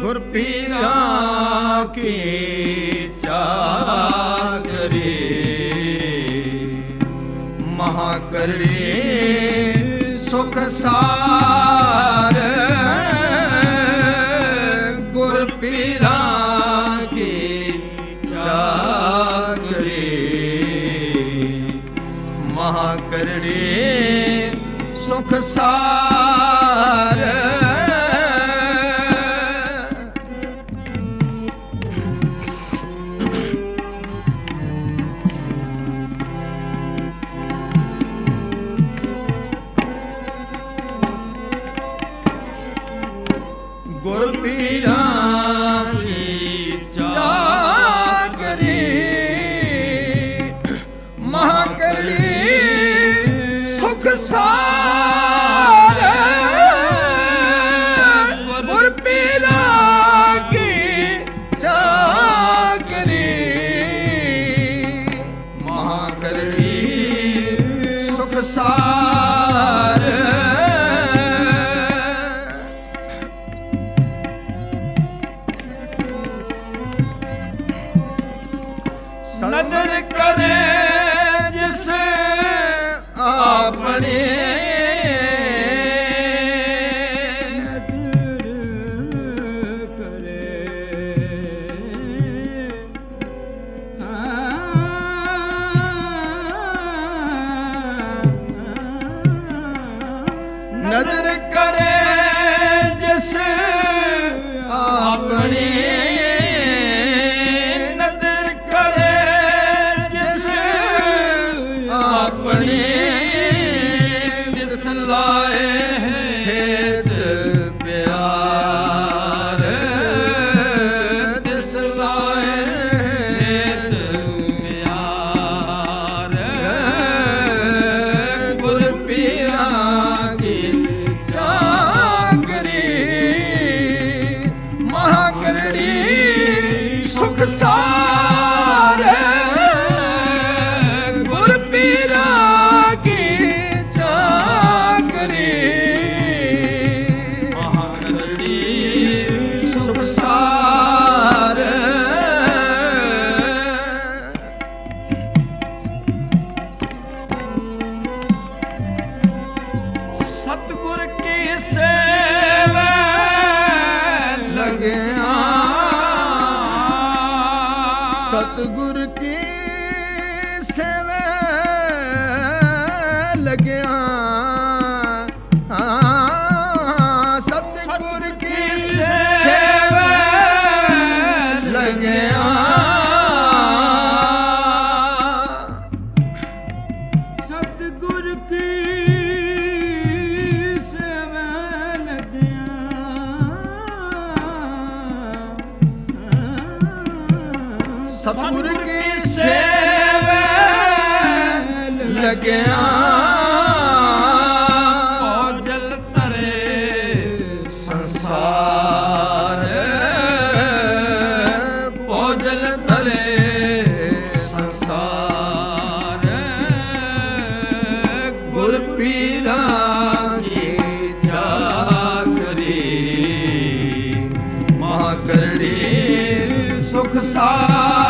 ਗੁਰ ਪੀਰਾਂ ਕੀ ਚਾਕਰੀ ਮਹਾ ਕਰੜੀ ਸੁਖ ਸਾ नुकसान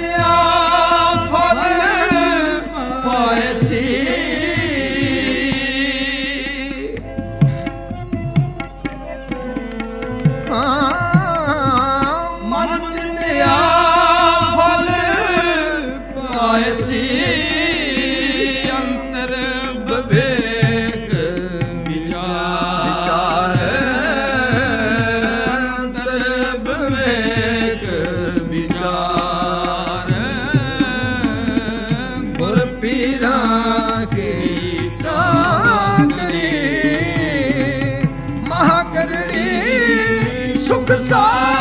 ਮਨ ਕਰੜੀ ਸੁਖ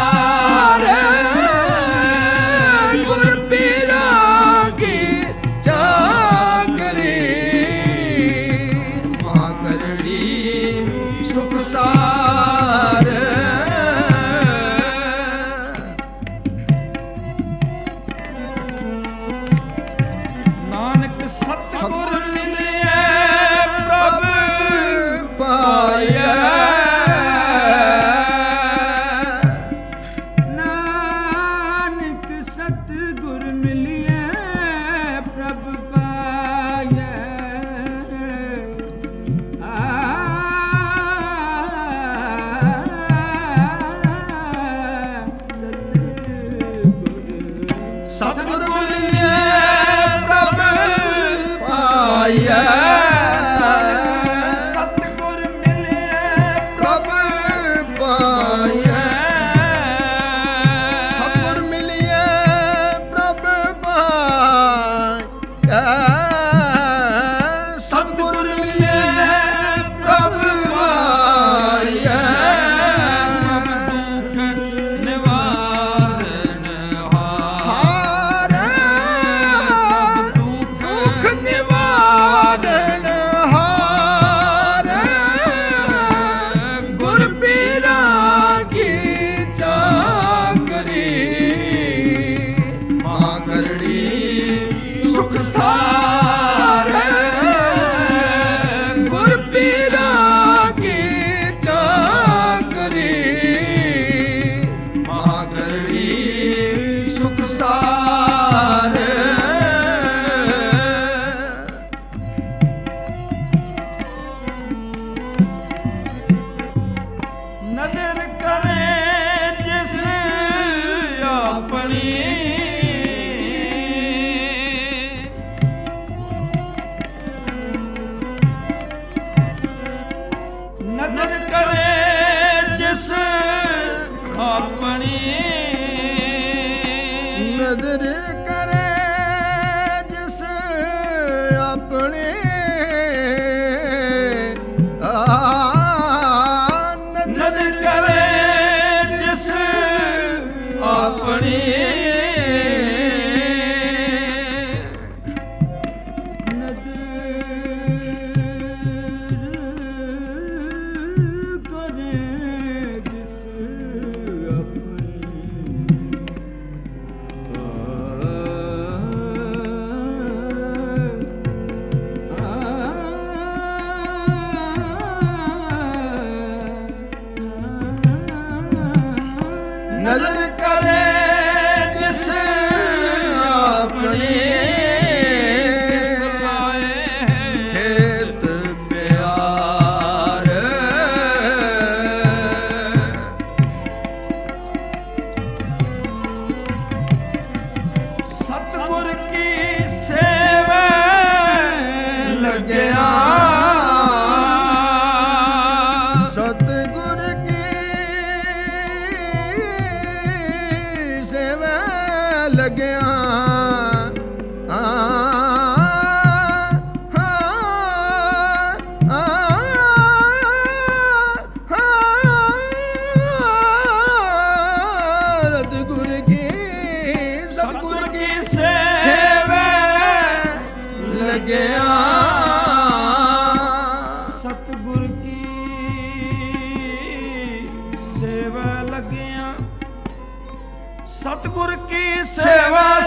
ਆਪਣੀ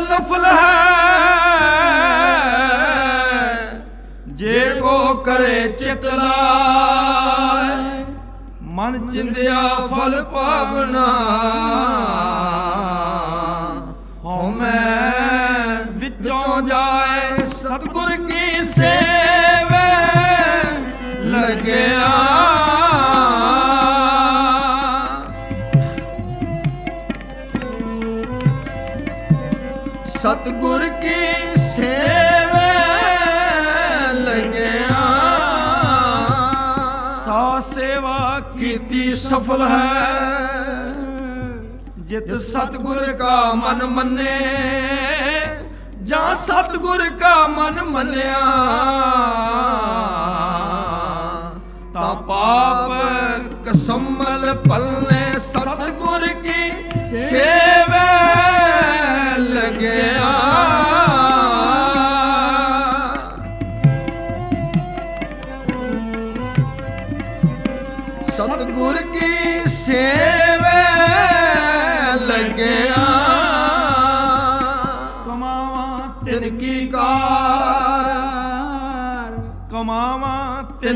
ਸਫਲ ਹੈ। ਜੇ ਕੋ ਕਰੇ ਚਿਤ ਲਾਇ ਮਨ ਚਿੰਦਿਆ ਫਲ ਪਾਵਨਾ ਹਉਮੈ ਵਿੱਚੋਂ ਜਾਏ ਸਫਲ ਹੈ। ਜਿਤ ਸਤਿਗੁਰ ਕਾ ਮਨ ਮੰਨੇ ਜਾਂ ਸਤਿਗੁਰ ਕਾ ਮਨ ਮੰਨਿਆ ਤਾਂ ਪਾਪ ਕਸਮਲ ਪੱਲੇ ਸਤਿਗੁਰ ਕੀ ਸੇਵਾ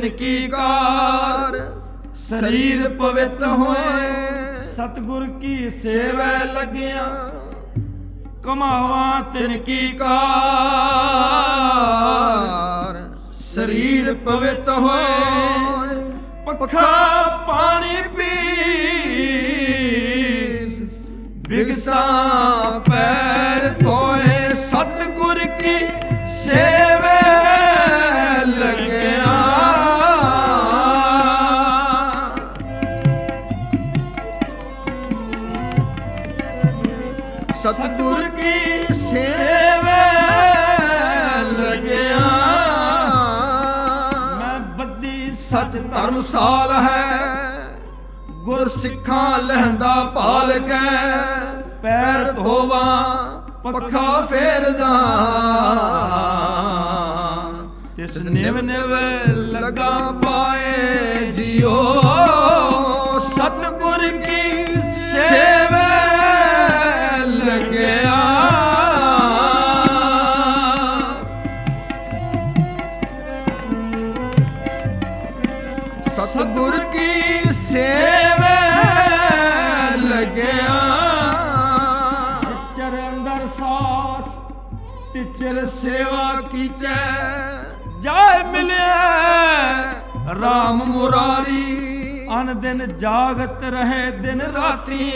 ਤਿਨ ਕੀ ਕਾਰ? ਸਰੀਰ ਪਵਿੱਤ ਹੋਏ। ਸਤਿਗੁਰ ਕੀ ਸੇਵਾ ਲੱਗਿਆ? ਕਮਾਵਾਂ ਤਿਨ ਕੀ ਕਾਰ? ਸਰੀਰ ਪਵਿੱਤ ਹੋਏ। ਪੱਖਾ ਪਾਣੀ ਪੀ ਬਿਗਸਾ ਪੈਰ ਧੋਏ ਸਚ ਹੈ। ਗੁਰ ਸਿੱਖਾਂ ਲਹਿੰਦਾ ਭਾਲ ਕੇ ਪੈਰ ਧੋਵਾ, ਪੱਖਾ ਫੇਰਦਾ। ਤਿਸ ਨਿਵ ਨਿਵ ਲਗਾ ਪਾਏ ਜਿਓ। ਤਿਚਰ ਸੇਵਾ ਕੀਚੈ। ਜਾਏ ਮਿਲਿਆ ਰਾਮ ਮੁਰਾਰੀ। ਅਨ ਦਿਨ ਜਾਗਤ ਰਹੇ ਦਿਨ ਰਾਤੀ।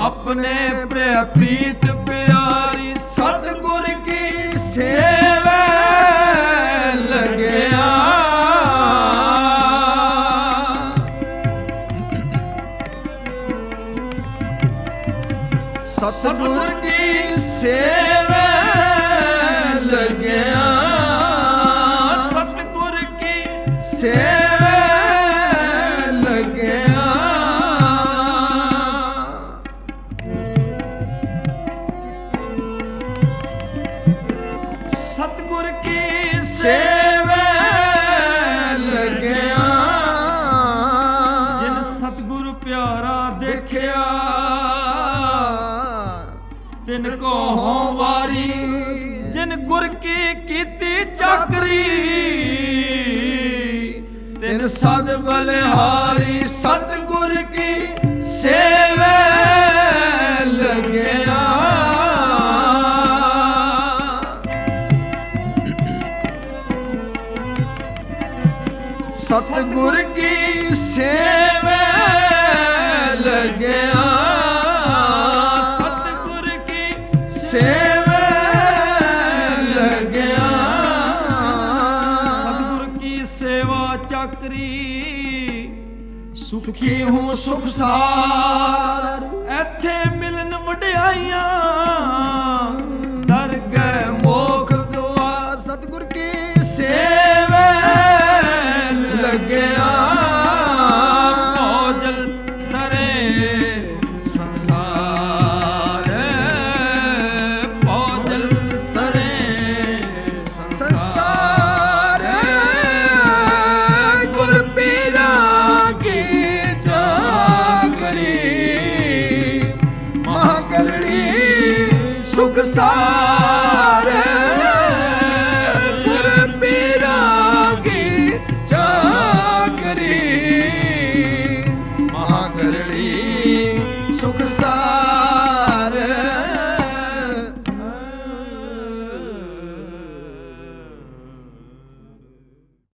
ਆਪਣੇ ਪ੍ਰੀਤ ਪਿਆਰੀ ਸਤਿਗੁਰ ਕੀ ਸੇਵਾ ਤਿਨ ਕੋ ਹੋ ਵਾਰੀ। ਜਿਨ ਗੁਰ ਕੀ ਕੀਤੀ ਚਾਕਰੀ ਤਿਨ ਸਦ ਬਲਿਹਾਰੀ ਸਤਿਗੁਰ ਕੀ ਸੇਵਾ ਲੱਗਿਆ। ਸਤਿਗੁਰ ਕੀ ਸੇਵਾ ਲੱਗਿਆ। ਸੁਖੀ ਹੂੰ ਸੁਖ ਸਾਰ? ਇੱਥੇ ਮਿਲਨ ਵਡਿਆਈਆਂ